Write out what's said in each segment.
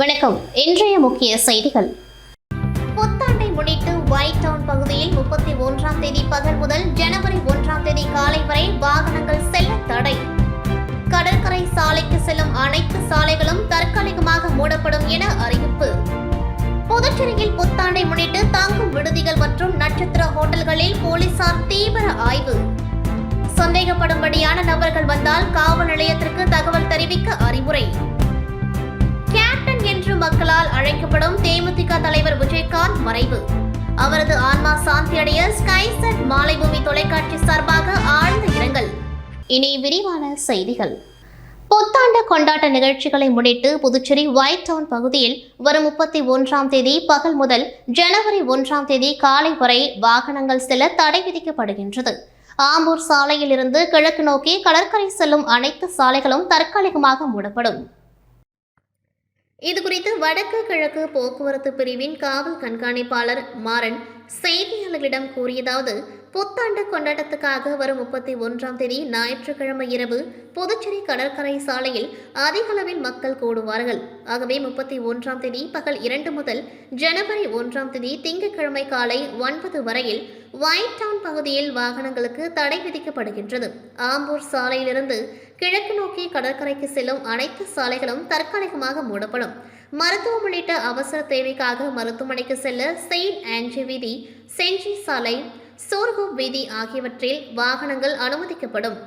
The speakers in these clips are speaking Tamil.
வணக்கம். இன்றைய முக்கிய செய்திகள். புத்தாண்டை முன்னிட்டு ஒயிட் டவுன் பகுதியில் முப்பத்தி ஒன்றாம் தேதி பகல் முதல் ஜனவரி ஒன்றாம் தேதி காலை வரை வாகனங்கள் செல்ல தடை. கடற்கரை சாலைக்கு செல்லும் அனைத்து சாலைகளும் தற்காலிகமாக மூடப்படும் என அறிவிப்பு. புதுச்சேரியில் புத்தாண்டை முன்னிட்டு தங்கும் விடுதிகள் மற்றும் நட்சத்திர ஹோட்டல்களில் போலீசார் தீவிர ஆய்வு. சந்தேகப்படும்படியான நபர்கள் வந்தால் காவல் நிலையத்திற்கு தகவல் தெரிவிக்க அறிவுரை. கேப்டன் என்று மக்களால் அழைக்கப்படும் தேமுதிக தலைவர் விஜயகாந்த் மறைவு. அவரது ஆன்மா சாந்தி அடைய செட் மாலைபூமி தொலைக்காட்சி சார்பாக ஆழ்ந்த இரங்கல். இனி விரிவான செய்திகள். புத்தாண்டு கொண்டாட்ட நிகழ்ச்சிகளை முன்னிட்டு புதுச்சேரி ஒயிட் டவுன் பகுதியில் வரும் முப்பத்தி ஒன்றாம் தேதி பகல் முதல் ஜனவரி ஒன்றாம் தேதி காலை வரை வாகனங்கள் செல்ல தடை விதிக்கப்படுகின்றது. ஆம்பூர் சாலையிலிருந்து கிழக்கு நோக்கி கடற்கரை செல்லும் அனைத்து சாலைகளும் தற்காலிகமாக மூடப்படும். இதுகுறித்து வடக்கு கிழக்கு போக்குவரத்து பிரிவின் காவல் கண்காணிப்பாளர் மாறன் செய்தியாளர்களிடம் கூறியதாவது புத்தாண்டு கொண்டாட்டத்துக்காக வரும் முப்பத்தி ஒன்றாம் தேதி ஞாயிற்றுக்கிழமை இரவு புதுச்சேரி கடற்கரை சாலையில் அதிக அளவில் மக்கள் கூடுவார்கள். ஆகவே முப்பத்தி ஒன்றாம் தேதி பகல் இரண்டு முதல் ஜனவரி ஒன்றாம் தேதி திங்கட்கிழமை காலை ஒன்பது வரையில் ஒயிட் டவுன் பகுதியில் வாகனங்களுக்கு தடை விதிக்கப்படுகின்றது. ஆம்பூர் சாலையிலிருந்து கிழக்கு நோக்கி கடற்கரைக்கு செல்லும் அனைத்து சாலைகளும் தற்காலிகமாக மூடப்படும். மருத்துவம் உள்ளிட்ட அவசர தேவைக்காக மருத்துவமனைக்கு செல்ல செயின்ட் ஆன்ஜி வீதி செஞ்சி சாலை சோர்கோப் வீதி ஆகியவற்றில் வாகனங்கள் அனுமதிக்கப்படும்.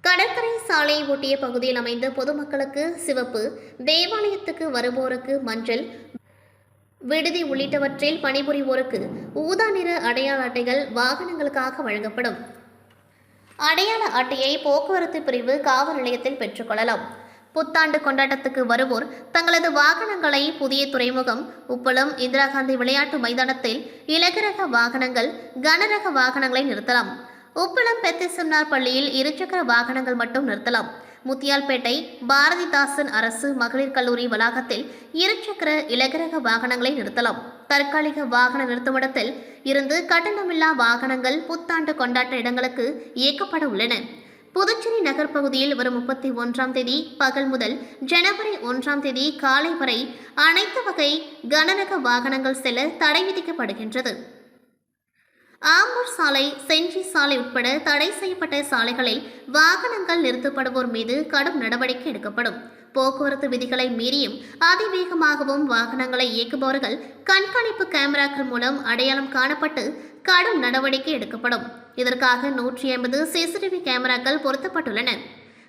கடற்கரை சாலையை ஒட்டிய பகுதியில் அமைந்த பொதுமக்களுக்கு சிவப்பு தேவாலயத்துக்கு வருவோருக்கு மஞ்சள் விடுதி உள்ளிட்டவற்றில் பணிபுரிவோருக்கு ஊதா நிற அடையாள அட்டைகள் வாகனங்களுக்காக வழங்கப்படும். அடையாள அட்டையை போக்குவரத்து பிரிவு காவல் நிலையத்தில் பெற்றுக்கொள்ளலாம் புத்தாண்டு கொண்டாட்டத்துக்கு வருவோர் தங்களது வாகனங்களை புதிய துறைமுகம் உப்பளம் இந்திரா காந்தி விளையாட்டு மைதானத்தில் இலகுரக வாகனங்கள் கனரக வாகனங்களை நிறுத்தலாம். உப்பளம் பெத்திசம்னார் பள்ளியில் இருசக்கர வாகனங்கள் மட்டும் நிறுத்தலாம். முத்தியால்பேட்டை பாரதிதாசன் அரசு மகளிர் கல்லூரி வளாகத்தில் இருசக்கர இலகரக வாகனங்களை நிறுத்தலாம். தற்காலிக வாகன நிறுத்துமிடத்தில் இருந்து கட்டணமில்லா வாகனங்கள் புத்தாண்டு கொண்டாட்ட இடங்களுக்கு இயக்கப்பட உள்ளன. புதுச்சேரி நகர் பகுதியில் வரும் முப்பத்தி ஒன்றாம் தேதி பகல் முதல் ஜனவரி ஒன்றாம் தேதி காலை வரை அனைத்து வகை கனரக வாகனங்கள் செல்ல தடை விதிக்கப்படுகின்றது. ஆம்பூர் சாலை செஞ்சி சாலை உட்பட தடை செய்யப்பட்ட சாலைகளில் வாகனங்கள் நிறுத்தப்படுவோர் மீது கடும் நடவடிக்கை எடுக்கப்படும். போக்குவரத்து விதிகளை மீறியும் அதிவேகமாகவும் வாகனங்களை இயக்குபவர்கள் கண்காணிப்பு கேமராக்கள் மூலம் அடையாளம் காணப்பட்டு கடும் நடவடிக்கை எடுக்கப்படும். இதற்காக நூற்றி ஐம்பது சிசிடிவி கேமராக்கள் பொருத்தப்பட்டுள்ளன.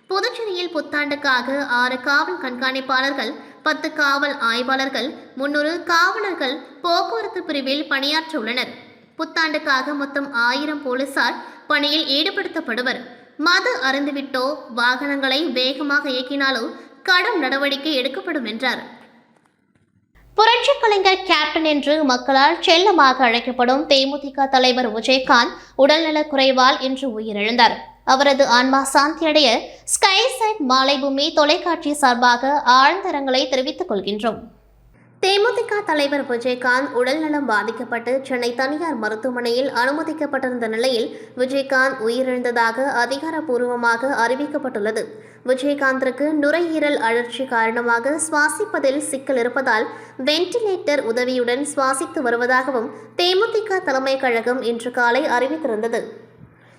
புதுச்சேரியில் புத்தாண்டுக்காக ஆறு காவல் கண்காணிப்பாளர்கள் பத்து காவல் ஆய்வாளர்கள் முன்னூறு காவலர்கள் போக்குவரத்து பிரிவில் பணியாற்ற உள்ளனர் புத்தாண்டுக்காக மொத்தம் ஆயிரம் போலீசார் பணியில் ஈடுபடுத்தப்படுவர். மது அருந்துவிட்டோ வாகனங்களை வேகமாக இயக்கினாலோ கடும் நடவடிக்கை எடுக்கப்படும் என்றார். புரட்சி கலைஞர் கேப்டன் என்று மக்களால் செல்லமாக அழைக்கப்படும் தேமுதிக தலைவர் விஜயகாந்த் உடல்நலக் குறைவால் இன்று உயிரிழந்தார். அவரது ஆன்மா சாந்தியடைய ஸ்கை சைட் மாலைபூமி தொலைக்காட்சி சார்பாக ஆழ்ந்தரங்களை தெரிவித்துக் கொள்கின்றோம். தேமுதிக தலைவர் விஜயகாந்த் உடல்நலம் பாதிக்கப்பட்டு சென்னை தனியார் மருத்துவமனையில் அனுமதிக்கப்பட்டிருந்த நிலையில் விஜயகாந்த் உயிரிழந்ததாக அதிகாரப்பூர்வமாக அறிவிக்கப்பட்டுள்ளது. விஜயகாந்திற்கு நுரையீரல் அழற்சி காரணமாக சுவாசிப்பதில் சிக்கல் இருப்பதால் வென்டிலேட்டர் உதவியுடன் சுவாசித்து வருவதாகவும் தேமுதிக தலைமை கழகம் இன்று காலை அறிவித்திருந்தது.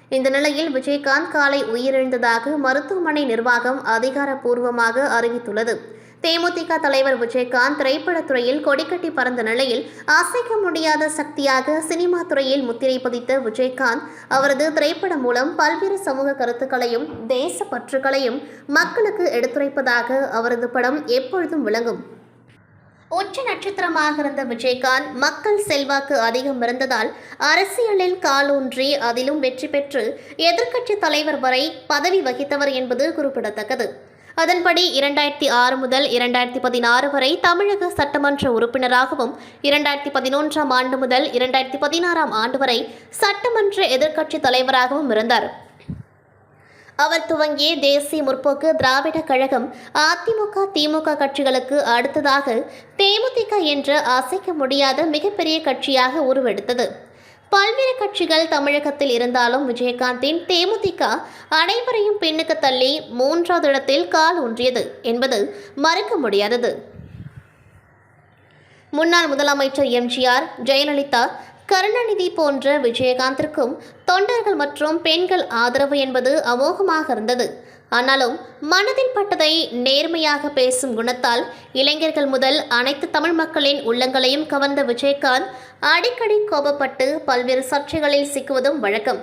இந்த நிலையில் விஜயகாந்த் காலை உயிரிழந்ததாக மருத்துவமனை நிர்வாகம் அதிகாரப்பூர்வமாக அறிவித்துள்ளது. தேமுதிக தலைவர் விஜயகாந்த் திரைப்படத்துறையில் கொடிக்கட்டி பறந்த நிலையில் அசைக்க முடியாத சக்தியாக சினிமா துறையில் முத்திரை பதித்த விஜயகாந்த் அவரது திரைப்படம் மூலம் பல்வேறு சமூக கருத்துக்களையும் தேச பற்றுகளையும் மக்களுக்கு எடுத்துரைப்பதாக அவரது படம் எப்பொழுதும் விளங்கும். உச்ச நட்சத்திரமாக இருந்த விஜயகாந்த் மக்கள் செல்வாக்கு அதிகம் இருந்ததால் அரசியலில் காலூன்றி அதிலும் வெற்றி பெற்று எதிர்க்கட்சி தலைவர் வரை பதவி வகித்தவர் என்பது குறிப்பிடத்தக்கது. அதன்படி இரண்டாயிரத்தி ஆறு முதல் இரண்டாயிரத்தி பதினாறு வரை தமிழக சட்டமன்ற உறுப்பினராகவும் இரண்டாயிரத்தி பதினொன்றாம் ஆண்டு முதல் இரண்டாயிரத்தி பதினாறாம் ஆண்டு வரை சட்டமன்ற எதிர்க்கட்சி தலைவராகவும் இருந்தார். அவர் துவங்கிய தேசிய முற்போக்கு திராவிட கழகம் அதிமுக திமுக கட்சிகளுக்கு அடுத்ததாக தேமுதிக என்ற அசைக்க முடியாத மிகப்பெரிய கட்சியாக உருவெடுத்தது. பல்வேறு கட்சிகள் தமிழகத்தில் இருந்தாலும் விஜயகாந்தின் தேமுதிக அனைவரையும் பின்னுக்கு தள்ளி மூன்றாவது இடத்தில் கால் ஊன்றியது என்பது மறுக்க முடியாதது. முன்னாள் முதலமைச்சர் எம்ஜிஆர் ஜெயலலிதா கருணாநிதி போன்ற விஜயகாந்திற்கும் தொண்டர்கள் மற்றும் பெண்கள் ஆதரவு என்பது அமோகமாக இருந்தது. ஆனாலும் மனதில் பட்டதை நேர்மையாக பேசும் குணத்தால் இளைஞர்கள் முதல் அனைத்து தமிழ் மக்களின் உள்ளங்களையும் கவர்ந்த விஜயகாந்த் அடிக்கடி கோபப்பட்டு பல்வேறு சர்ச்சைகளில் சிக்குவதும் வழக்கம்.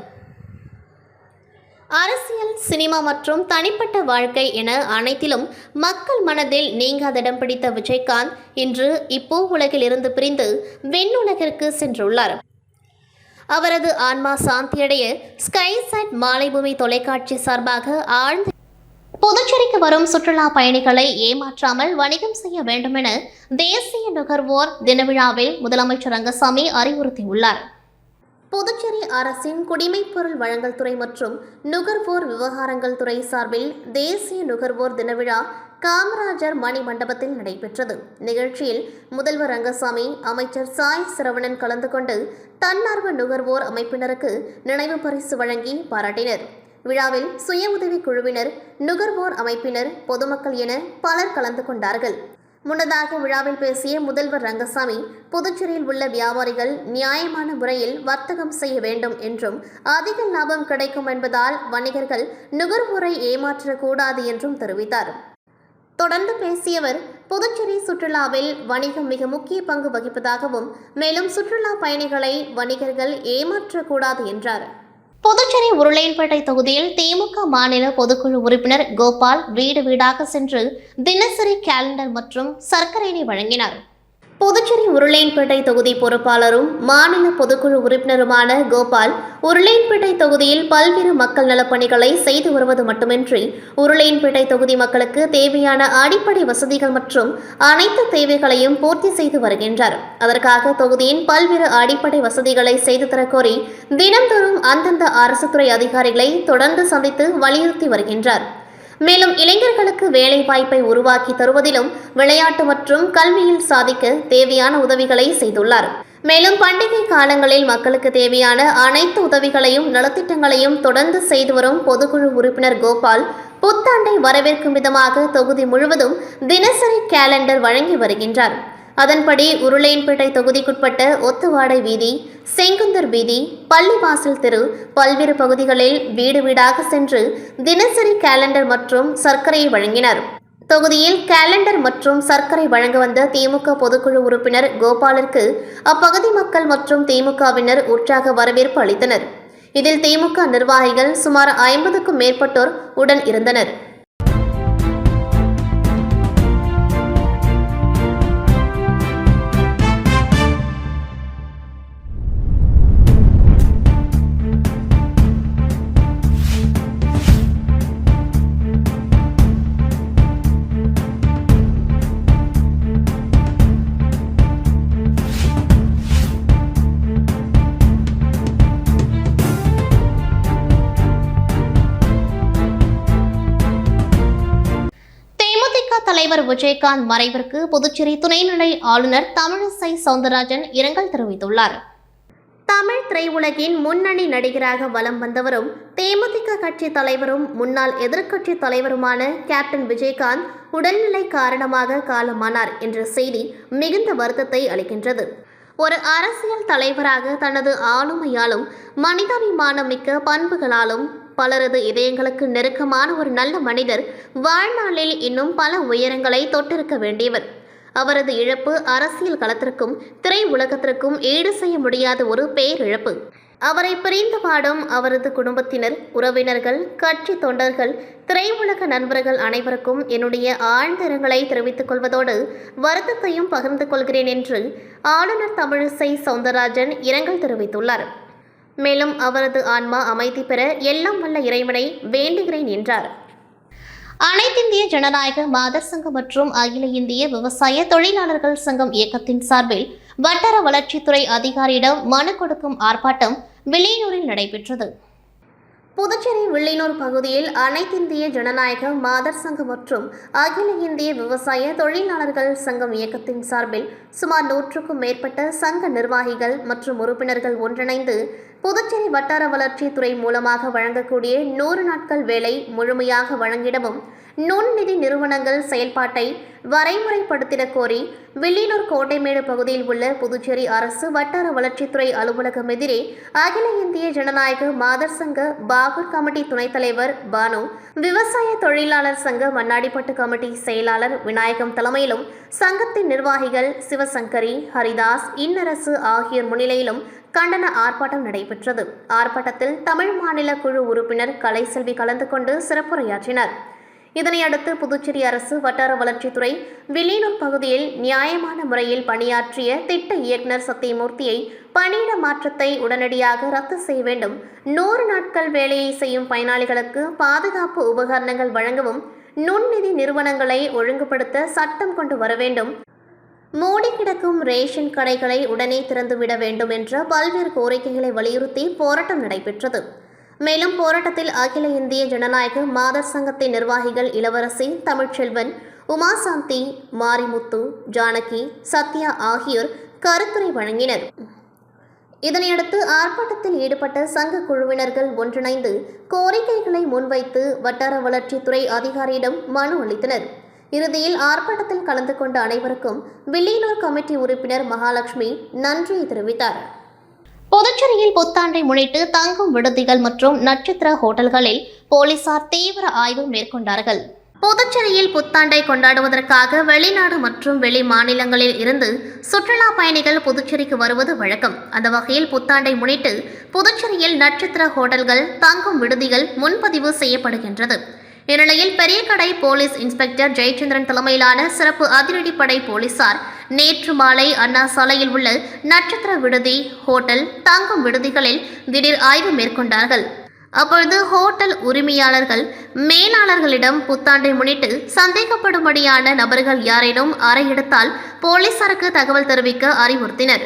அரசியல் சினிமா மற்றும் தனிப்பட்ட வாழ்க்கை என அனைத்திலும் மக்கள் மனதில் நீங்காத இடம் பிடித்த விஜயகாந்த் இன்று இப்போ உலகில் இருந்து பிரிந்து வெண்ணுலகிற்கு சென்றுள்ளார். அவரது ஆன்மா சாந்தியடைய ஸ்கைசெட் மாலைபூமி தொலைக்காட்சி சார்பாக ஆழ்ந்த புதுச்சேரிக்கு வரும் சுற்றுலா பயணிகளை ஏமாற்றாமல் வணிகம் செய்ய வேண்டும் என தேசிய நுகர்வோர் தினவிழாவில் முதலமைச்சர் ரங்கசாமி அறிவுறுத்தியுள்ளார். புதுச்சேரி அரசின் குடிமைப்பொருள் வழங்கல் துறை மற்றும் நுகர்வோர் விவகாரங்கள் துறை சார்பில் தேசிய நுகர்வோர் தினவிழா காமராஜர் மணி மண்டபத்தில் நடைபெற்றது. நிகழ்ச்சியில் முதல்வர் ரங்கசாமி அமைச்சர் சாய் சிரவணன் கலந்து கொண்டு தன்னார்வ நுகர்வோர் அமைப்பினருக்கு நினைவு பரிசு வழங்கி பாராட்டினர். விழாவில் சுய உதவி குழுவினர் நுகர்வோர் அமைப்பினர் பொதுமக்கள் என பலர் கலந்து கொண்டார்கள். முன்னதாக விழாவில் பேசிய முதல்வர் ரங்கசாமி புதுச்சேரியில் உள்ள வியாபாரிகள் நியாயமான முறையில் வர்த்தகம் செய்ய வேண்டும் என்றும் அதிக லாபம் கிடைக்கும் என்பதால் வணிகர்கள் நுகர்வோரை ஏமாற்றக்கூடாது என்றும் தெரிவித்தார். தொடர்ந்து பேசியவர் புதுச்சேரி சுற்றுலாவில் வணிகம் மிக முக்கிய பங்கு வகிப்பதாகவும் மேலும் சுற்றுலா பயணிகளை வணிகர்கள் ஏமாற்றக்கூடாது என்றார். புதுச்சேரி உருளையன்பேட்டை தொகுதியில் திமுக மாநில பொதுக்குழு உறுப்பினர் கோபால் வீடு வீடாக சென்று தினசரி கேலண்டர் மற்றும் சர்க்கரையை வழங்கினார். புதுச்சேரி உருளையன்பேட்டை தொகுதி பொறுப்பாளரும் மாநில பொதுக்குழு உறுப்பினருமான கோபால் உருளையன்பேட்டை தொகுதியில் பல்வேறு மக்கள் நலப்பணிகளை செய்து வருவது மட்டுமின்றி உருளையன்பேட்டை தொகுதி மக்களுக்கு தேவையான அடிப்படை வசதிகள் மற்றும் அனைத்து தேவைகளையும் பூர்த்தி செய்து வருகின்றார். அதற்காக தொகுதியின் பல்வேறு அடிப்படை வசதிகளை செய்து தரக்கோரி தினந்தோறும் அந்தந்த அரசு துறை அதிகாரிகளை தொடர்ந்து சந்தித்து வலியுறுத்தி வருகின்றார். மேலும் இளைஞர்களுக்கு வேலை வாய்ப்பை உருவாக்கி தருவதிலும் விளையாட்டு மற்றும் கல்வியில் சாதிக்க தேவையான உதவிகளை செய்துள்ளார். மேலும் பண்டிகை காலங்களில் மக்களுக்கு தேவையான அனைத்து உதவிகளையும் நலத்திட்டங்களையும் தொடர்ந்து செய்து வரும் பொதுக்குழு உறுப்பினர் கோபால் புத்தாண்டை வரவேற்கும் விதமாக தொகுதி முழுவதும் தினசரி கேலண்டர் வழங்கி வருகின்றார். அதன்படி உருளையன்பேட்டை தொகுதிக்குட்பட்ட ஒத்துவாடை வீதி செங்குந்தர் வீதி பள்ளிவாசல் தெரு பல்வேறு பகுதிகளில் வீடு வீடாக சென்று தினசரி கேலண்டர் மற்றும் சர்க்கரையை வழங்கினர். தொகுதியில் கேலண்டர் மற்றும் சர்க்கரை வழங்க வந்த திமுக பொதுக்குழு உறுப்பினர் கோபாலிற்கு அப்பகுதி மக்கள் மற்றும் திமுகவினர் உற்சாக வரவேற்பு அளித்தனர். இதில் திமுக நிர்வாகிகள் சுமார் ஐம்பதுக்கும் மேற்பட்டோர் உடன் இருந்தனர். தலைவர் விஜயகாந்த் மறைவிற்கு புதுச்சேரி துணைநிலை ஆளுநர் தமிழிசை சவுந்தரராஜன் இரங்கல் தெரிவித்துள்ளார். தமிழ் திரையுலகின் முன்னணி நடிகராக வலம் வந்தவரும் தேமுதிக கட்சி தலைவரும் முன்னாள் எதிர்க்கட்சி தலைவருமான கேப்டன் விஜயகாந்த் உடல்நிலை காரணமாக காலமானார் என்ற செய்தி மிகுந்த வருத்தத்தை அளிக்கின்றது. ஒரு அரசியல் தலைவராக தனது ஆளுமையாலும் மனிதாபிமானம் மிக்க பண்புகளாலும் பலரது இதயங்களுக்கு நெருக்கமான ஒரு நல்ல மனிதர் வாழ்நாளில் இன்னும் பல உயரங்களை தொட்டிருக்க வேண்டியவர். அவரது இழப்பு அரசியல் களத்திற்கும் திரை உலகத்திற்கும் ஈடு செய்ய முடியாத ஒரு பேரிழப்பு. அவரை பிரிந்து பாடும் அவரது குடும்பத்தினர் உறவினர்கள் கட்சி தொண்டர்கள் திரையுலக நண்பர்கள் அனைவருக்கும் என்னுடைய ஆழ்ந்த இரங்கலை தெரிவித்துக் கொள்வதோடு வருத்தத்தையும் பகிர்ந்து கொள்கிறேன் என்று ஆளுநர் தமிழிசை சவுந்தரராஜன் இரங்கல் தெரிவித்துள்ளார். மேலும் அவரது ஆன்மா அமைதி பெற எல்லாம் வல்ல இறைவனை வேண்டுகிறேன் என்றார். அனைத்திந்திய ஜனநாயக மாதர் சங்கம் மற்றும் அகில இந்திய விவசாய தொழிலாளர்கள் சங்கம் இயக்கத்தின் சார்பில் வட்டார வளர்ச்சித்துறை அதிகாரியிடம் மனு கொடுக்கும் ஆர்ப்பாட்டம் வில்லியனூரில் நடைபெற்றது. புதுச்சேரி வில்லியனூர் பகுதியில் அனைத்திந்திய ஜனநாயக மாதர் சங்கம் மற்றும் அகில இந்திய விவசாய தொழிலாளர்கள் சங்கம் இயக்கத்தின் சார்பில் சுமார் நூற்றுக்கும் மேற்பட்ட சங்க நிர்வாகிகள் மற்றும் உறுப்பினர்கள் ஒன்றிணைந்து புதுச்சேரி வட்டார வளர்ச்சித்துறை மூலமாக வழங்கக்கூடிய நூறு நாட்கள் வேலை முழுமையாக வழங்கிடவும் நுண்நிதி நிறுவனங்கள் செயல்பாட்டை வரைமுறைப்படுத்திடக் கோரி வில்லியனூர் கோட்டைமேடு பகுதியில் உள்ள புதுச்சேரி அரசு வட்டார வளர்ச்சித்துறை அலுவலகம் எதிரே அகில இந்திய ஜனநாயக மாதர் சங்க பாகூர் கமிட்டி துணைத் தலைவர் பானு விவசாய தொழிலாளர் சங்க மண்ணாடிப்பட்டு கமிட்டி செயலாளர் விநாயகம் தலைமையிலும் சங்கத்தின் நிர்வாகிகள் சிவசங்கரி ஹரிதாஸ் இன்னரசு ஆகியோர் முன்னிலையிலும் கண்டன ஆர்ப்பாட்டம் நடைபெற்றது. ஆர்ப்பாட்டத்தில் தமிழ் மாநில குழு உறுப்பினர் கலைசெல்வி கலந்து கொண்டு சிறப்புரையாற்றினர். இதனையடுத்து புதுச்சேரி அரசு வட்டார வளர்ச்சித்துறை வில்லியனூர் பகுதியில் நியாயமான முறையில் பணியாற்றிய திட்ட இயக்குநர் சத்தியமூர்த்தியை பணியிட மாற்றத்தை உடனடியாக ரத்து செய்ய வேண்டும். நூறு நாட்கள் வேலையை செய்யும் பயனாளிகளுக்கு பாதுகாப்பு உபகரணங்கள் வழங்கவும் நுண்நிதி நிறுவனங்களை ஒழுங்குபடுத்த சட்டம் கொண்டு வர வேண்டும். மூடி கிடக்கும் ரேஷன் கடைகளை உடனே திறந்துவிட வேண்டும் என்ற பல்வேறு கோரிக்கைகளை வலியுறுத்தி போராட்டம் நடைபெற்றது. மேலும் போராட்டத்தில் அகில இந்திய ஜனநாயக மாதர் சங்கத்தின் நிர்வாகிகள் இளவரசி தமிழ்ச்செல்வன் உமாசாந்தி மாரிமுத்து ஜானகி சத்யா ஆகியோர் கருத்துரை வழங்கினர். இதனையடுத்து ஆர்ப்பாட்டத்தில் ஈடுபட்ட சங்க குழுவினர்கள் ஒன்றிணைந்து கோரிக்கைகளை முன்வைத்து வட்டார வளர்ச்சித்துறை அதிகாரியிடம் மனு அளித்தனர். இறுதியில் ஆர்ப்பாட்டத்தில் கலந்து கொண்ட அனைவருக்கும் வில்லியனூர் கமிட்டி உறுப்பினர் மகாலட்சுமி நன்றியை தெரிவித்தார். புதுச்சேரியில் புத்தாண்டை முன்னிட்டு தங்கும் விடுதிகள் மற்றும் நட்சத்திர ஹோட்டல்களில் போலீசார் தீவிர ஆய்வு மேற்கொண்டார்கள். புதுச்சேரியில் புத்தாண்டை கொண்டாடுவதற்காக வெளிநாடு மற்றும் வெளி மாநிலங்களில் இருந்து சுற்றுலா பயணிகள் புதுச்சேரிக்கு வருவது வழக்கம். அந்த வகையில் புத்தாண்டை முன்னிட்டு புதுச்சேரியில் நட்சத்திர ஹோட்டல்கள் தங்கும் விடுதிகள் முன்பதிவு செய்யப்படுகின்றது. இந்நிலையில் பெரியகடை போலீஸ் இன்ஸ்பெக்டர் ஜெயச்சந்திரன் தலைமையிலான சிறப்பு அதிரடிப்படை போலீசார் நேற்று மாலை அண்ணா சாலையில் உள்ள நட்சத்திர விடுதி ஹோட்டல் தங்கும் விடுதிகளில் திடீர் ஆய்வு மேற்கொண்டார்கள். அப்பொழுது ஹோட்டல் உரிமையாளர்கள் மேலாளர்களிடம் புத்தாண்டை முன்னிட்டு சந்தேகப்படும்படியான நபர்கள் யாரேனும் அறையெடுத்தால் போலீசாருக்கு தகவல் தெரிவிக்க அறிவுறுத்தினர்.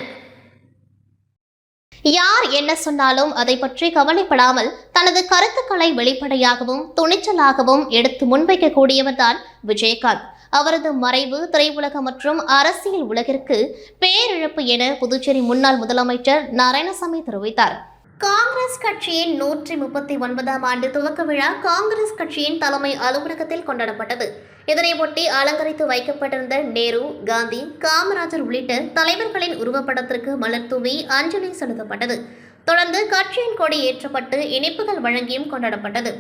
யார் என்ன சொன்னாலும் அதை பற்றி கவலைப்படாமல் தனது கருத்துக்களை வெளிப்படையாகவும் துணிச்சலாகவும் எடுத்து முன்வைக்கக்கூடியவர்தான் விஜயகாந்த். அவரது மறைவு திரையுலகம் மற்றும் அரசியல் உலகிற்கு பேரிழப்பு என புதுச்சேரி முன்னாள் முதலமைச்சர் நாராயணசாமி தெரிவித்தார். காங்கிரஸ் கட்சியின் நூற்றி முப்பத்தி ஒன்பதாம் ஆண்டு துவக்க விழா காங்கிரஸ் கட்சியின் தலைமை அலுவலகத்தில் கொண்டாடப்பட்டது. இதனையொட்டி அலங்கரித்து வைக்கப்பட்டிருந்த நேரு காந்தி காமராஜர் உள்ளிட்ட தலைவர்களின் உருவப்படத்திற்கு மலர் தூவி அஞ்சலி செலுத்தப்பட்டது. தொடர்ந்து கட்சியின் கொடி ஏற்றப்பட்டு இனிப்புகள் வழங்கியும் கொண்டாடப்பட்டது.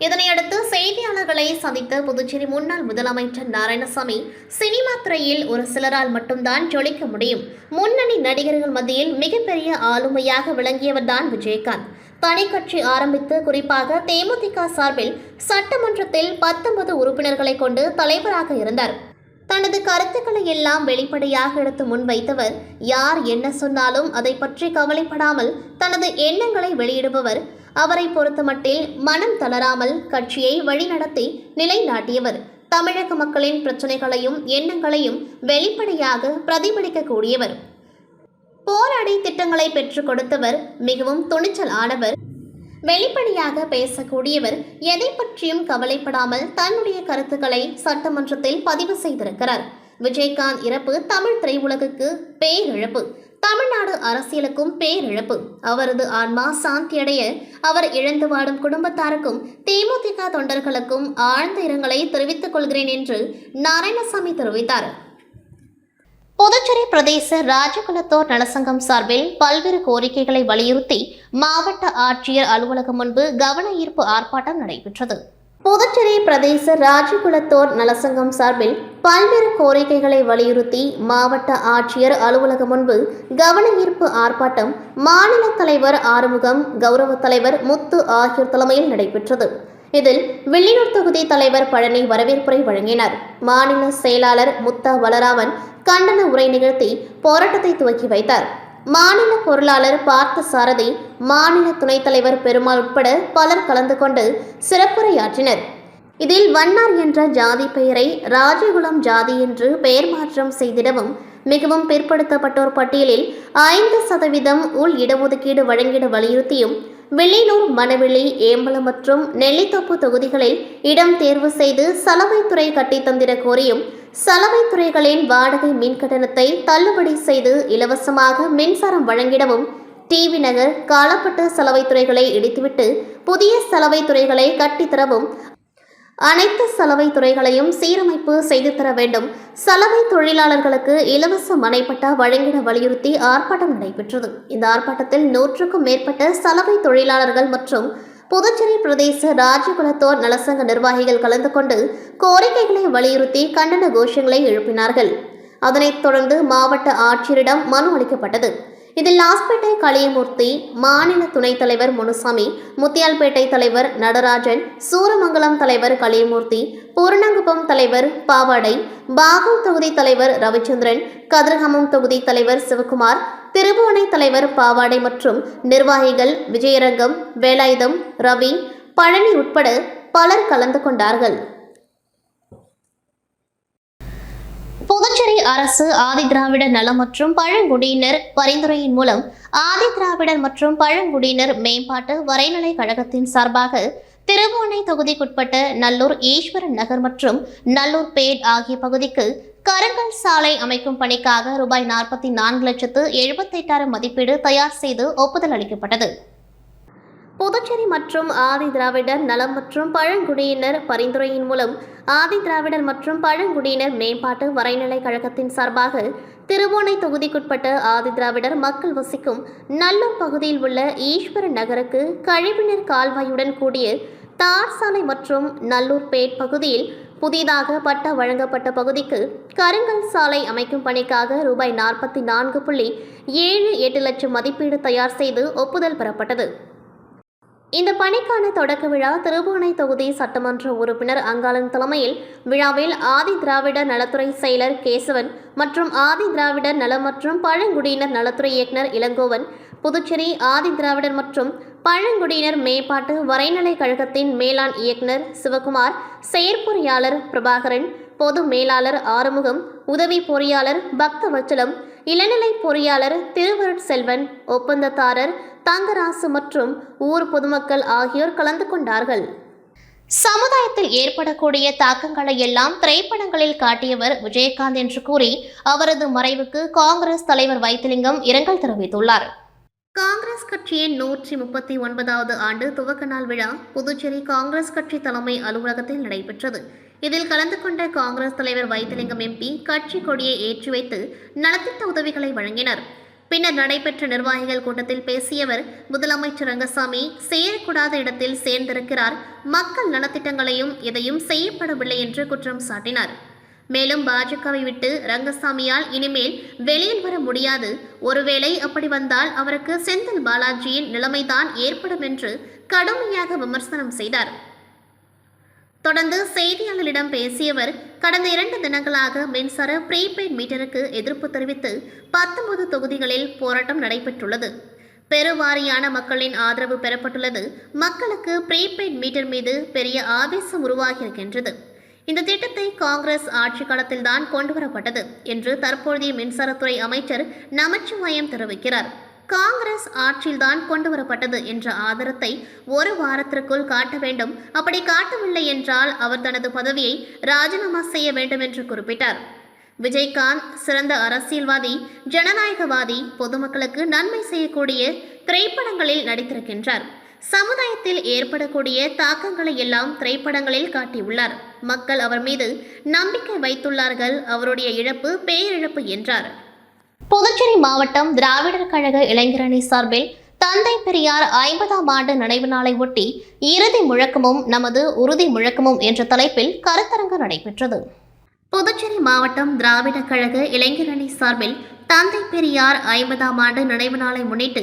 இதனையடுத்து செய்தியாளர்களை சந்தித்த புதுச்சேரி முன்னாள் முதலமைச்சர் நாராயணசாமி சினிமா துறையில் ஒரு சிலரால் மட்டும்தான் ஜொலிக்க முடியும். முன்னணி நடிகர்கள் மத்தியில் மிகப்பெரிய ஆளுமையாக விளங்கியவர்தான் விஜயகாந்த். தனி கட்சி ஆரம்பித்து குறிப்பாக தேமுதிக சார்பில் சட்டமன்றத்தில் பத்தொன்பது உறுப்பினர்களை கொண்டு தலைவராக இருந்தார். தனது கருத்துக்களை எல்லாம் வெளிப்படையாக எடுத்து முன்வைத்தவர் யார் என்ன சொன்னாலும் அதை பற்றி கவலைப்படாமல் தனது எண்ணங்களை வெளியிடுபவர் அவரை பொறுத்தமட்டில் மனம் தளராமல் கட்சியை வழிநடத்தி நிலைநாட்டியவர். தமிழக மக்களின் பிரச்சனைகளையும் எண்ணங்களையும் வெளிப்படையாக பிரதிபலிக்கக்கூடியவர். போராடி திட்டங்களை பெற்றுக் கொடுத்தவர் மிகவும் துணிச்சல் ஆனவர். வெளிப்படையாக பேசக்கூடியவர் எதை பற்றியும் கவலைப்படாமல் தன்னுடைய கருத்துக்களை சட்டமன்றத்தில் பதிவு செய்திருக்கிறார். விஜயகாந்த் இறப்பு தமிழ் திரையுலகுக்கு பேரிழப்பு. தமிழ்நாடு அரசியலுக்கும் பேரிழப்பு. அவரது ஆன்மா சாந்தியடைய அவர் இழந்து வாடும் குடும்பத்தாருக்கும் தேமுதிக தொண்டர்களுக்கும் ஆழ்ந்த இரங்கலை தெரிவித்துக் கொள்கிறேன் என்று நாராயணசாமி தெரிவித்தார். புதுச்சேரி பிரதேச ராஜகுலத்தோர் நலசங்கம் சார்பில் பல்வேறு கோரிக்கைகளை வலியுறுத்தி மாவட்ட ஆட்சியர் அலுவலகம் முன்பு கவன ஈர்ப்பு ஆர்ப்பாட்டம் நடைபெற்றது. புதுச்சேரி பிரதேச ராஜகுலத்தோர் நலசங்கம் சார்பில் பல்வேறு கோரிக்கைகளை வலியுறுத்தி மாவட்ட ஆட்சியர் அலுவலகம் முன்பு கவன ஈர்ப்பு ஆர்ப்பாட்டம் மாநில தலைவர் ஆறுமுகம் கௌரவ தலைவர் முத்து ஆகியோர் தலைமையில் நடைபெற்றது. இதில் வில்லியனூர் தொகுதி தலைவர் பழனி வரவேற்புரை வழங்கினார். மாநில செயலாளர் முத்தா வலராமன் கண்டன உரை நிகழ்த்தி போராட்டத்தை துவக்கி வைத்தார். மாநில பொருளாளர் பார்த்த சாரதி மாநில துணைத் தலைவர் பெருமாள் உட்பட பலர் கலந்து கொண்டு சிறப்புரையாற்றினர். இதில் வண்ணார் என்ற ஜாதி பெயரை ராஜகுலம் ஜாதி என்று பெயர் மாற்றம் செய்திடவும் மிகவும் பிற்படுத்தப்பட்டோர் பட்டியலில் ஐந்து சதவீதம் உள் இடஒதுக்கீடு வழங்கிட வலியுறுத்தியும் வில்லியனூர் மணவெளி ஏம்பலம் மற்றும் நெல்லித்தோப்பு தொகுதிகளில் இடம் தேர்வு செய்து சலவைத்துறை கட்டித்தந்திர கோரியும் சலவைத்துறைகளின் வாடகை மின் கட்டணத்தை தள்ளுபடி செய்து இலவசமாக மின்சாரம் வழங்கிடவும் டிவி நகர் காலப்பட்ட சலவை துறைகளை இடித்துவிட்டு புதிய சலவை துறைகளை கட்டித்தரவும் அனைத்து சலவை துறைகளையும் சீரமைப்பு செய்து தர வேண்டும். சலவை தொழிலாளர்களுக்கு இலவச மனைப்பட்டா வழங்கிட வலியுறுத்தி ஆர்ப்பாட்டம் நடைபெற்றது. இந்த ஆர்ப்பாட்டத்தில் நூற்றுக்கும் மேற்பட்ட சலவை தொழிலாளர்கள் மற்றும் புதுச்சேரி பிரதேச ராஜகுலத்தோர் நலசங்க நிர்வாகிகள் கலந்து கொண்டு கோரிக்கைகளை வலியுறுத்தி கண்டன கோஷங்களை எழுப்பினார்கள். அதனைத் தொடர்ந்து மாவட்ட ஆட்சியரிடம் மனு அளிக்கப்பட்டது. இதில் லாஸ்பேட்டை களியமூர்த்தி மாநில துணைத் தலைவர் முனுசாமி முத்தியால்பேட்டை தலைவர் நடராஜன் சூரமங்கலம் தலைவர் களியமூர்த்தி பூரணங்குப்பம் தலைவர் பாவாடை பாகூர் தொகுதி தலைவர் ரவிச்சந்திரன் கதிர்ஹமம் தொகுதி தலைவர் சிவகுமார் திருபுவனை தலைவர் பாவாடை மற்றும் நிர்வாகிகள் விஜயரங்கம் வேலாயுதம் ரவி பழனி உட்பட பலர் கலந்து கொண்டார்கள். புதுச்சேரி அரசு ஆதிதிராவிட நலம் மற்றும் பழங்குடியினர் பரிந்துரையின் மூலம் ஆதிதிராவிடர் மற்றும் பழங்குடியினர் மேம்பாட்டு வரைநிலை கழகத்தின் சார்பாக திருபுவனை தொகுதிக்குட்பட்ட நல்லூர் ஈஸ்வரன் நகர் மற்றும் நல்லூர் பேட் ஆகிய பகுதிக்கு கருங்கல் சாலை அமைக்கும் பணிக்காக ரூபாய் நாற்பத்தி நான்கு லட்சத்து எழுபத்தெட்டாயிரம் மதிப்பீடு தயார் செய்து ஒப்புதல் அளிக்கப்பட்டது. புதுச்சேரி மற்றும் ஆதி திராவிடர் நலம் மற்றும் பழங்குடியினர் பரிந்துரையின் மூலம் ஆதி திராவிடர் மற்றும் பழங்குடியினர் மேம்பாட்டு வரைநிலை கழகத்தின் சார்பாக திருவோணை தொகுதிக்குட்பட்ட ஆதி திராவிடர் மக்கள் வசிக்கும் நல்லூர் பகுதியில் உள்ள ஈஸ்வரன் நகருக்கு கழிவுநீர் கால்வாயுடன் கூடிய தார் சாலை மற்றும் நல்லூர் பேட் பகுதியில் புதிதாக பட்டா வழங்கப்பட்ட பகுதிக்கு கருங்கல் சாலை அமைக்கும் பணிக்காக ரூபாய் நாற்பத்தி நான்கு புள்ளி ஏழு எட்டு லட்சம் மதிப்பீடு தயார் செய்து ஒப்புதல் பெறப்பட்டது. இந்த பணிக்கான தொடக்க விழா திருபுவனை தொகுதி சட்டமன்ற உறுப்பினர் அங்காளன் தலைமையில் விழாவில் ஆதி திராவிடர் நலத்துறை செயலர் கேசவன் மற்றும் ஆதி திராவிடர் நலம் மற்றும் பழங்குடியினர் நலத்துறை இயக்குனர் இளங்கோவன் புதுச்சேரி ஆதி திராவிடர் மற்றும் பழங்குடியினர் மேம்பாட்டு வரைநிலை கழகத்தின் மேலாண் இயக்குனர் சிவகுமார் செயற்பொறியாளர் பிரபாகரன் பொது மேலாளர் ஆறுமுகம் உதவி பொறியாளர் பக்தவச்சலம் இளநிலை பொறியாளர் திருவருட்செல்வன் ஒப்பந்ததாரர் தங்கராசு மற்றும் ஊர் பொதுமக்கள் ஆகியோர் கலந்து கொண்டார்கள். சமுதாயத்தில் ஏற்படக்கூடிய தாக்கங்களை எல்லாம் திரைப்படங்களில் காட்டியவர் விஜயகாந்த் என்று கூறி அவரது மறைவுக்கு காங்கிரஸ் தலைவர் வைத்திலிங்கம் இரங்கல் தெரிவித்துள்ளார். காங்கிரஸ் கட்சியின் நூற்றி முப்பத்தி ஒன்பதாவது ஆண்டு துவக்க நாள் விழா புதுச்சேரி காங்கிரஸ் கட்சி தலைமை அலுவலகத்தில் நடைபெற்றது. இதில் கலந்து கொண்ட காங்கிரஸ் தலைவர் வைத்திலிங்கம் எம்பி கட்சி கொடியை ஏற்றி வைத்து நலத்திட்ட உதவிகளை வழங்கினர். பின்னர் நடைபெற்ற நிர்வாகிகள் கூட்டத்தில் பேசியவர் முதலமைச்சர் ரங்கசாமி சேரக்கூடாத இடத்தில் சேர்ந்திருக்கிறார் மக்கள் நலத்திட்டங்களையும் எதையும் செய்யப்படவில்லை என்று குற்றம் சாட்டினார். மேலும் பாஜகவை விட்டு ரங்கசாமியால் இனிமேல் வெளியில் வர முடியாது. ஒருவேளை அப்படி வந்தால் அவருக்கு செந்தில் பாலாஜியின் நிலைமைதான் ஏற்படும் என்று கடுமையாக விமர்சனம் செய்தார். தொடர்ந்து செய்தியாளர்களிடம் பேசியவர் கடந்த இரண்டு தினங்களாக மின்சார ப்ரீபெய்ட் மீட்டருக்கு எதிர்ப்பு தெரிவித்து பத்தொன்பது தொகுதிகளில் போராட்டம் நடைபெற்றுள்ளது. பெருவாரியான மக்களின் ஆதரவு பெறப்பட்டுள்ளது. மக்களுக்கு ப்ரீபெய்ட் மீட்டர் மீது பெரிய ஆவேசம் உருவாகியிருக்கின்றது. இந்த திட்டத்தை காங்கிரஸ் ஆட்சி காலத்தில்தான் கொண்டுவரப்பட்டது என்று தற்போதைய மின்சாரத்துறை அமைச்சர் நமச்சிவாயம் தெரிவிக்கிறார். காங்கிரஸ் ஆட்சியில்தான் கொண்டுவரப்பட்டது என்ற ஆதாரத்தை ஒரு வாரத்திற்குள் காட்ட வேண்டும். அப்படி காட்டவில்லை என்றால் அவர் தனது பதவியை ராஜினாமா செய்ய வேண்டும் என்று குறிப்பிட்டார். விஜயகாந்த் சிறந்த அரசியல்வாதி ஜனநாயகவாதி பொதுமக்களுக்கு நன்மை செய்யக்கூடிய திரைப்படங்களில் நடித்திருக்கின்றார். சமுதாயத்தில் ஏற்படக்கூடிய தாக்கங்களை எல்லாம் திரைப்படங்களில் காட்டியுள்ளார். மக்கள் அவர் மீது நம்பிக்கை வைத்துள்ளார்கள். அவருடைய இழப்பு பேரிழப்பு என்றார். புதுச்சேரி மாவட்டம் திராவிடர் கழக இளைஞரணி சார்பில் தந்தை பெரியார் ஐம்பதாம் ஆண்டு நினைவு நாளை ஒட்டி இறுதி முழக்கமும் நமது உறுதி முழக்கமும் என்ற தலைப்பில் கருத்தரங்கு நடைபெற்றது. புதுச்சேரி மாவட்டம் திராவிட கழக இளைஞரணி சார்பில் தந்தை பெரியார் ஐம்பதாம் ஆண்டு நினைவு நாளை முன்னிட்டு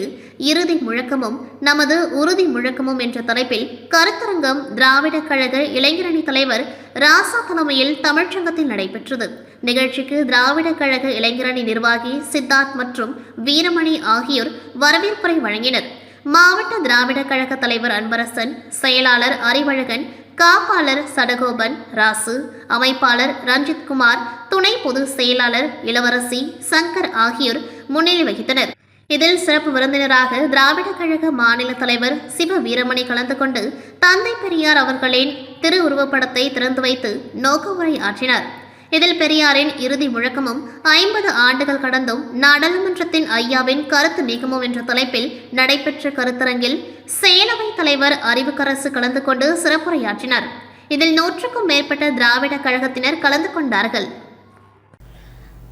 இறுதி முழக்கமும் நமது உறுதி முழக்கமும் என்ற தலைப்பில் கருத்தரங்கம் திராவிட கழக இளைஞரணி தலைவர் ராசா தலைமையில் தமிழ்ச்சங்கத்தில் நடைபெற்றது. நிகழ்ச்சிக்கு திராவிட கழக இளைஞரணி நிர்வாகி சித்தார்த் மற்றும் வீரமணி ஆகியோர் வரவேற்புரை வழங்கினர். மாவட்ட திராவிட கழக தலைவர் அன்பரசன் செயலாளர் அறிவழகன் காப்பாளர் சடகோபன் ராசு அமைப்பாளர் ரஞ்சித்குமார் துணை பொதுச் செயலாளர் இளவரசி சங்கர் ஆகியோர் முன்னிலை வகித்தனர். இதில் சிறப்பு விருந்தினராக திராவிட கழக மாநில தலைவர் சிவ வீரமணி கலந்து கொண்டு தந்தை பெரியார் அவர்களின் திருவுருவப்படத்தை திறந்து வைத்து நோக்க உரை ஆற்றினார். இதில் பெரியாரின் இறுதி முழக்கமும் ஐம்பது ஆண்டுகள் கடந்தும் நாடாளுமன்றத்தின் ஐயாவின் கருத்து நீக்கமும் என்ற தலைப்பில் நடைபெற்ற கருத்தரங்கில் செயலவை தலைவர் அறிவுக்கரசு கலந்து கொண்டு சிறப்புரையாற்றினார். இதில் நூற்றுக்கும் மேற்பட்ட திராவிட கழகத்தினர் கலந்து கொண்டார்கள்.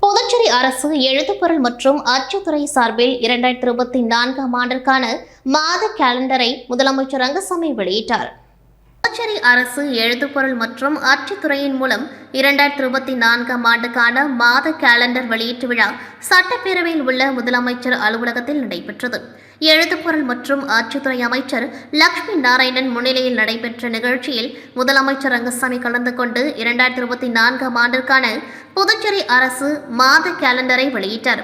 புதுச்சேரி அரசு எழுதுபொருள் மற்றும் அச்சுத்துறை சார்பில் இரண்டாயிரத்தி இருபத்தி நான்காம் ஆண்டிற்கான மாத கேலண்டரை முதலமைச்சர் ரங்கசாமி வெளியிட்டார். புதுச்சேரி அரசு எழுதுபொருள் மற்றும் அச்சுத்துறையின் மூலம் இரண்டாயிரத்தி இருபத்தி நான்காம் ஆண்டுக்கான மாத கேலண்டர் வெளியீட்டு விழா சட்டப்பேரவையில் உள்ள முதலமைச்சர் அலுவலகத்தில் நடைபெற்றது. எழுதுபொருள் மற்றும் அச்சுத்துறை அமைச்சர் லக்ஷ்மி நாராயணன் முன்னிலையில் நடைபெற்ற நிகழ்ச்சியில் முதலமைச்சர் ரங்கசாமி கலந்து கொண்டு இரண்டாயிரத்தி இருபத்தி நான்காம் ஆண்டிற்கான புதுச்சேரி அரசு மாத கேலண்டரை வெளியிட்டார்.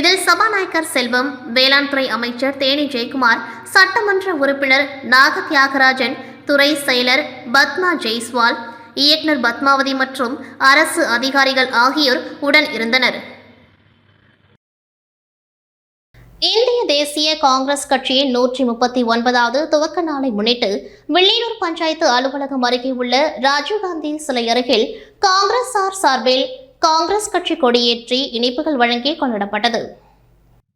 இதில் சபாநாயகர் செல்வம் வேளாண் துறை அமைச்சர் தேனி ஜெயக்குமார் சட்டமன்ற உறுப்பினர் நாக தியாகராஜன் துறை செயலர் பத்மா ஜெய்ஸ்வால் இயக்குனர் பத்மாவதி மற்றும் அரசு அதிகாரிகள் ஆகியோர் உடன் இருந்தனர். இந்திய தேசிய காங்கிரஸ் கட்சியின் நூற்றி முப்பத்தி ஒன்பதாவது துவக்க நாளை முன்னிட்டு வில்லியனூர் பஞ்சாயத்து அலுவலகம் அருகே உள்ள ராஜீவ்காந்தி சிலை அருகில் காங்கிரஸார் சார்பில் காங்கிரஸ் கட்சி கொடியேற்றி இனிப்புகள் வழங்கி கொண்டாடப்பட்டது.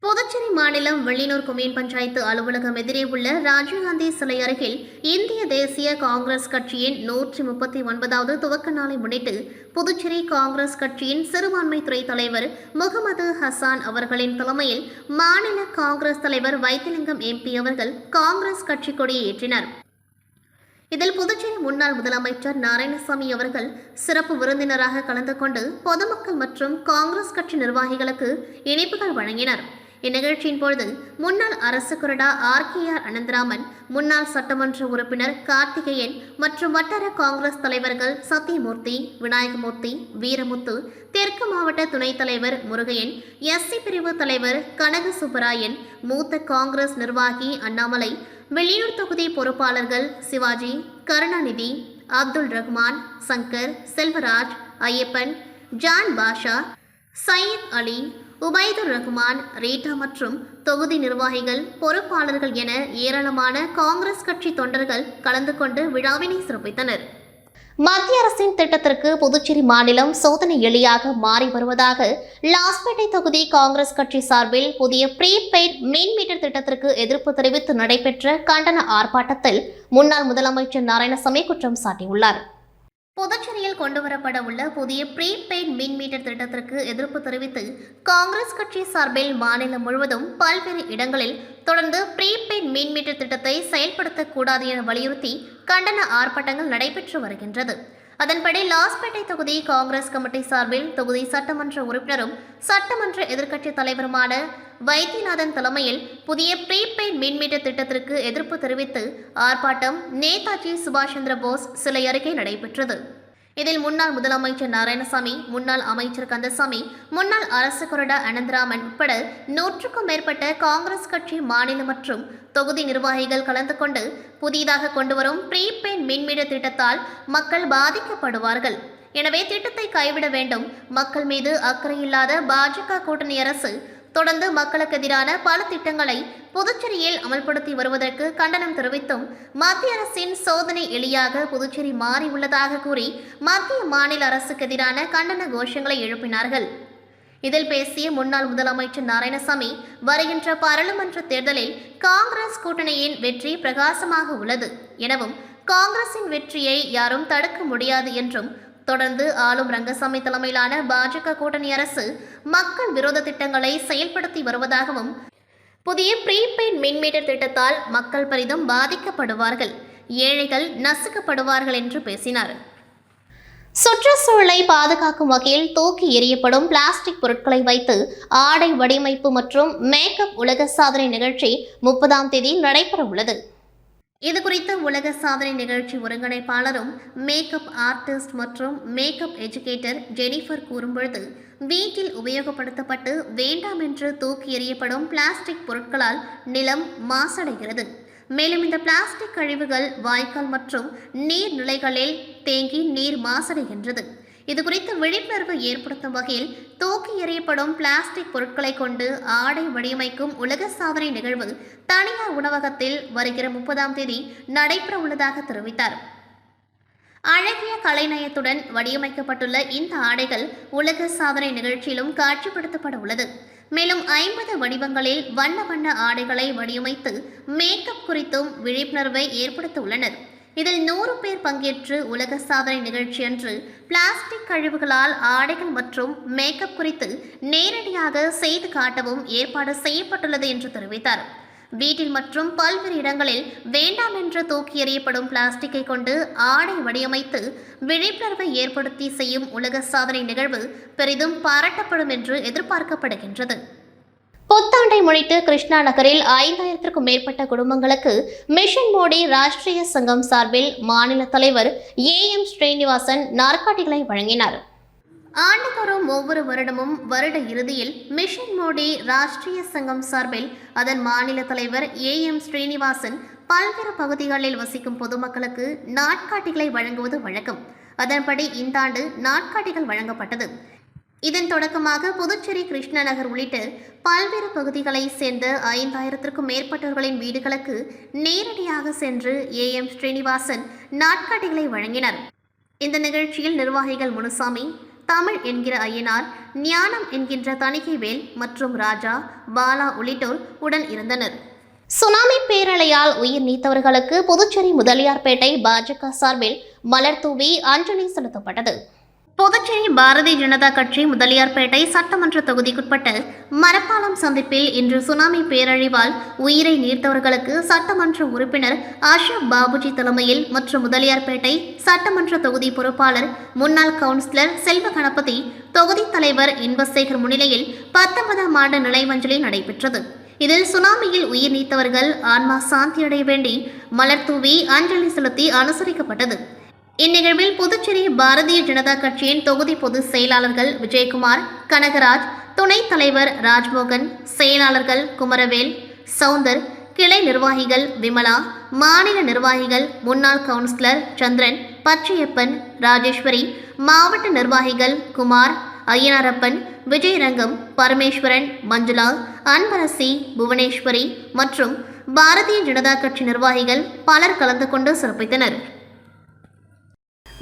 புதுச்சேரி மாநிலம் வெள்ளினூர் கொம்யூன் பஞ்சாயத்து அலுவலகம் எதிரே உள்ள ராஜீவ்காந்தி சிலை அருகில் இந்திய தேசிய காங்கிரஸ் கட்சியின் நூற்றி முப்பத்தி ஒன்பதாவது துவக்க நாளை முன்னிட்டு புதுச்சேரி காங்கிரஸ் கட்சியின் சிறுபான்மை துறை தலைவர் முகமது ஹசான் அவர்களின் தலைமையில் மாநில காங்கிரஸ் தலைவர் வைத்திலிங்கம் எம்பி அவர்கள் காங்கிரஸ் கட்சி கொடியை ஏற்றினர். இதில் புதுச்சேரி முன்னாள் முதலமைச்சர் நாராயணசாமி அவர்கள் சிறப்பு விருந்தினராக கலந்து கொண்டு பொதுமக்கள் மற்றும் காங்கிரஸ் கட்சி நிர்வாகிகளுக்கு இணைப்புகள் வழங்கினர். இந்நிகழ்ச்சியின் பொழுது முன்னாள் அரசு கொறடா ஆர் கே ஆர் அனந்தராமன் முன்னாள் சட்டமன்ற உறுப்பினர் கார்த்திகேயன் மற்றும் வட்டார காங்கிரஸ் தலைவர்கள் சத்யமூர்த்தி விநாயகமூர்த்தி வீரமுத்து தெற்கு மாவட்ட துணைத் தலைவர் முருகையன் எஸ்சி பிரிவு தலைவர் கனக சுப்பராயன் மூத்த காங்கிரஸ் நிர்வாகி அண்ணாமலை வெளியூர் தொகுதி பொறுப்பாளர்கள் சிவாஜி கருணாநிதி அப்துல் ரஹ்மான் சங்கர் செல்வராஜ் ஐயப்பன் ஜான் பாஷா சயீத் அலி உபைதுர் ரஹ்மான் ரீட்டா மற்றும் தொகுதி நிர்வாகிகள் பொறுப்பாளர்கள் என ஏராளமான காங்கிரஸ் கட்சி தொண்டர்கள் கலந்து கொண்டு விழாவினை சிறப்பித்தனர். மத்திய அரசின் திட்டத்திற்கு புதுச்சேரி மாநிலம் சோதனை எளியாக மாறி வருவதாக லாஸ்பேட்டை தொகுதி காங்கிரஸ் கட்சி சார்பில் புதிய ப்ரீபெய்ட் மின் மீட்டர் திட்டத்திற்கு எதிர்ப்பு தெரிவித்து நடைபெற்ற கண்டன ஆர்ப்பாட்டத்தில் முன்னாள் முதலமைச்சர் நாராயணசாமி குற்றம் சாட்டியுள்ளார். புதுச்சேரியில் கொண்டுவரப்பட உள்ள புதிய ப்ரீபெய்ட் மின் மீட்டர் திட்டத்திற்கு எதிர்ப்பு தெரிவித்து காங்கிரஸ் கட்சி சார்பில் மாநிலம் முழுவதும் பல்வேறு இடங்களில் தொடர்ந்து ப்ரீபெய்ட் மின் மீட்டர் திட்டத்தை செயல்படுத்தக்கூடாது என வலியுறுத்தி கண்டன ஆர்ப்பாட்டங்கள் நடைபெற்று வருகின்றது. அதன்படி லாஸ்பேட்டை தொகுதி காங்கிரஸ் கமிட்டி சார்பில் தொகுதி சட்டமன்ற உறுப்பினரும் சட்டமன்ற எதிர்க்கட்சி தலைவருமான வைத்தியநாதன் தலைமையில் புதிய ப்ரீபெய்ட் மின்மீட்ட திட்டத்திற்கு எதிர்ப்பு தெரிவித்து ஆர்ப்பாட்டம் நேதாஜி சுபாஷ் சந்திர போஸ் சிலை அருகே நடைபெற்றது. இதில் முன்னாள் முதலமைச்சர் நாராயணசாமி முன்னாள் அமைச்சர் கந்தசாமி முன்னாள் அரசு கொறடா அனந்தராமன் உட்பட நூற்றுக்கும் மேற்பட்ட காங்கிரஸ் கட்சி மாநில மற்றும் தொகுதி நிர்வாகிகள் கலந்து கொண்டு புதிதாக கொண்டுவரும் ப்ரீபெய்ட் மின்மீட்டர் திட்டத்தால் மக்கள் பாதிக்கப்படுவார்கள். எனவே திட்டத்தை கைவிட வேண்டும். மக்கள் மீது அக்கறையில்லாத பாஜக கூட்டணி அரசு தொடர்ந்து மக்களுக்கு எதிரான பல திட்டங்களை புதுச்சேரியில் அமல்படுத்தி வருவதற்கு கண்டனம் தெரிவித்தும் மத்திய அரசின் சோதனை எளியாக புதுச்சேரி மாறியுள்ளதாக கூறி மத்திய மாநில அரசுக்கு எதிரான கண்டன கோஷங்களை எழுப்பினார்கள். இதில் பேசிய முன்னாள் முதலமைச்சர் நாராயணசாமி வருகின்ற பாராளுமன்ற தேர்தலில் காங்கிரஸ் கூட்டணியின் வெற்றி பிரகாசமாக உள்ளது. எனவும் காங்கிரசின் வெற்றியை யாரும் தடுக்க முடியாது என்றும் தொடர்ந்து ஆளும் ரங்கசாமி தலைமையிலான பாஜக கூட்டணி அரசு மக்கள் விரோத திட்டங்களை செயல்படுத்தி வருவதாகவும் புதிய ப்ரீபெய்ட் மின் மீட்டர் திட்டத்தால் மக்கள் பெரிதும் பாதிக்கப்படுவார்கள் ஏழைகள் நசுக்கப்படுவார்கள் என்று பேசினார். சுற்றுச்சூழலை பாதுகாக்கும் வகையில் தூக்கி எறியப்படும் பிளாஸ்டிக் பொருட்களை வைத்து ஆடை வடிவமைப்பு மற்றும் மேக்கப் உலக சாதனை நிகழ்ச்சி முப்பதாம் தேதி நடைபெற உள்ளது இது குறித்து உலக சாதனை நிகழ்ச்சி ஒருங்கிணைப்பாளரும் மேக்கப் ஆர்டிஸ்ட் மற்றும் மேக்கப் எஜுகேட்டர் ஜெனிஃபர் கூறும்பொழுது வீட்டில் உபயோகப்படுத்தப்பட்டு வேண்டாம் என்று தூக்கி எறியப்படும் பிளாஸ்டிக் பொருட்களால் நிலம் மாசடைகிறது. மேலும் இந்த பிளாஸ்டிக் கழிவுகள் வாய்க்கால் மற்றும் நீர்நிலைகளில் தேங்கி நீர் மாசடைகின்றது. இது குறித்து விழிப்புணர்வு ஏற்படுத்தும் வகையில் தூக்கி எறியப்படும் பிளாஸ்டிக் பொருட்களை கொண்டு ஆடை வடிவமைக்கும் உலக சாதனை நிகழ்வு தனியார் உணவகத்தில் வருகிற முப்பதாம் தேதி நடைபெற உள்ளதாக தெரிவித்தார். அழகிய கலைநயத்துடன் வடிவமைக்கப்பட்டுள்ள இந்த ஆடைகள் உலக சாதனை நிகழ்ச்சியிலும் காட்சிப்படுத்தப்பட உள்ளது. மேலும் ஐம்பது வடிவங்களில் வண்ண வண்ண ஆடைகளை வடிவமைத்து மேக்கப் குறித்தும் விழிப்புணர்வை ஏற்படுத்த உள்ளனர். இதில் நூறு பேர் பங்கேற்று உலக சாதனை நிகழ்ச்சி அன்று பிளாஸ்டிக் கழிவுகளால் ஆடைகள் மற்றும் மேக்கப் குறித்து நேரடியாக செய்து காட்டவும் ஏற்பாடு செய்யப்பட்டுள்ளது என்று தெரிவித்தார். வீட்டில் மற்றும் பல்வேறு இடங்களில் வேண்டாம் என்று தூக்கி எறியப்படும் பிளாஸ்டிக்கை கொண்டு ஆடை வடிவமைத்து விழிப்புணர்வை ஏற்படுத்தி செய்யும் உலக சாதனை நிகழ்வு பெரிதும் பாராட்டப்படும் என்று எதிர்பார்க்கப்படுகின்றது. புத்தாண்டை முன்னிட்டு கிருஷ்ணா நகரில் ஐந்தாயிரத்திற்கும் மேற்பட்ட குடும்பங்களுக்கு மிஷன் மோடி ராஷ்டிரிய சங்கம் சார்பில் மாநில தலைவர் ஏ எம் ஸ்ரீனிவாசன் நாற்காட்டிகளை வழங்கினார். ஆண்டுதோறும் ஒவ்வொரு வருடமும் வருட இறுதியில் மிஷன் மோடி ராஷ்டிரிய சங்கம் சார்பில் அதன் மாநில தலைவர் ஏ எம் ஸ்ரீனிவாசன் பல்வேறு பகுதிகளில் வசிக்கும் பொதுமக்களுக்கு நாட்காட்டிகளை வழங்குவது வழக்கம். அதன்படி இந்த ஆண்டு நாட்காட்டிகள் வழங்கப்பட்டது. இதன் தொடக்கமாக புதுச்சேரி கிருஷ்ணநகர் உள்ளிட்ட பல்வேறு பகுதிகளைச் சேர்ந்த ஐந்தாயிரத்திற்கும் மேற்பட்டவர்களின் வீடுகளுக்கு நேரடியாக சென்று ஏ எம் ஸ்ரீனிவாசன் நாட்காட்டிகளை வழங்கினர். இந்த நிகழ்ச்சியில் நிர்வாகிகள் முனுசாமி தமிழ் என்கிற ஐயனார் ஞானம் என்கின்ற தணிகைவேல் மற்றும் ராஜா பாலா உள்ளிட்டோர் உடன் இருந்தனர். சுனாமி பேரலையால் உயிர் நீத்தவர்களுக்கு புதுச்சேரி முதலியார்பேட்டை பாஜக சார்பில் மலர் தூவி அஞ்சலி செலுத்தப்பட்டது. புதுச்சேரி பாரதிய ஜனதா கட்சி முதலியார்பேட்டை சட்டமன்ற தொகுதிக்குட்பட்ட மரப்பாலம் சந்திப்பில் இன்று சுனாமி பேரழிவால் உயிரை நீர்த்தவர்களுக்கு சட்டமன்ற உறுப்பினர் அஷோக் பாபுஜி தலைமையில் மற்றும் முதலியார்பேட்டை சட்டமன்ற தொகுதி பொறுப்பாளர் முன்னாள் கவுன்சிலர் செல்வ கணபதி தொகுதி தலைவர் இன்பசேகர் முன்னிலையில் பத்தொன்பதாம் ஆண்டு நினைவஞ்சலி நடைபெற்றது. இதில் சுனாமியில் உயிர் நீத்தவர்கள் ஆன்மா சாந்தியடைய வேண்டி மலர் தூவி அஞ்சலி செலுத்தி அனுசரிக்கப்பட்டது. இந்நிகழ்வில் புதுச்சேரி பாரதிய ஜனதா கட்சியின் தொகுதி பொதுச் செயலாளர்கள் விஜயகுமார் கனகராஜ் துணைத் தலைவர் ராஜ்மோகன் செயலாளர்கள் குமரவேல் சவுந்தர் கிளை நிர்வாகிகள் விமலா மாநில நிர்வாகிகள் முன்னாள் கவுன்சிலர் சந்திரன் பச்சையப்பன் ராஜேஸ்வரி மாவட்ட நிர்வாகிகள் குமார் ஐயனாரப்பன் விஜயரங்கம் பரமேஸ்வரன் மஞ்சுளா அன்பரசி புவனேஸ்வரி மற்றும் பாரதிய ஜனதா கட்சி நிர்வாகிகள் பலர் கலந்து கொண்டு சிறப்பித்தனர்.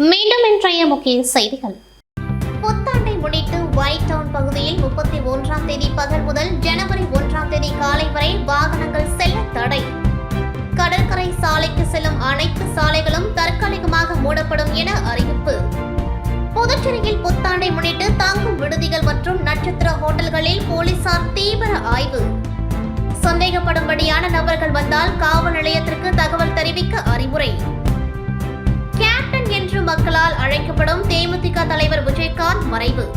மீண்டும் இன்றைய முக்கிய செய்திகள். புத்தாண்டை முன்னிட்டு ஒயிட் டவுன் பகுதியில் முப்பத்தி ஒன்றாம் தேதி பகல் முதல் ஜனவரி ஒன்றாம் தேதி காலை வரை வாகனங்கள் செல்ல தடை. கடற்கரை சாலைக்கு செல்லும் அனைத்து சாலைகளும் தற்காலிகமாக மூடப்படும் என அறிவிப்பு. புதுச்சேரியில் புத்தாண்டை முன்னிட்டு தங்கும் விடுதிகள் மற்றும் நட்சத்திர ஹோட்டல்களில் போலீசார் தீவிர ஆய்வு. சந்தேகப்படும்படியான நபர்கள் வந்தால் காவல் நிலையத்திற்கு தகவல் தெரிவிக்க அறிவுரை. கேப்டன் என்று மக்களால் அழைக்கப்படும் தேமுதிக தலைவர் விஜயகாந்த் மறைவு.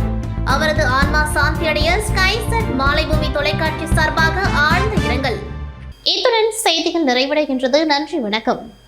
அவரது ஆன்மா சாந்தியடைய ஸ்கைசெட் மாலைபூமி தொலைக்காட்சி சார்பாக ஆழ்ந்த இரங்கல். இத்துடன் செய்திகள் நிறைவடைகின்றது. நன்றி வணக்கம்.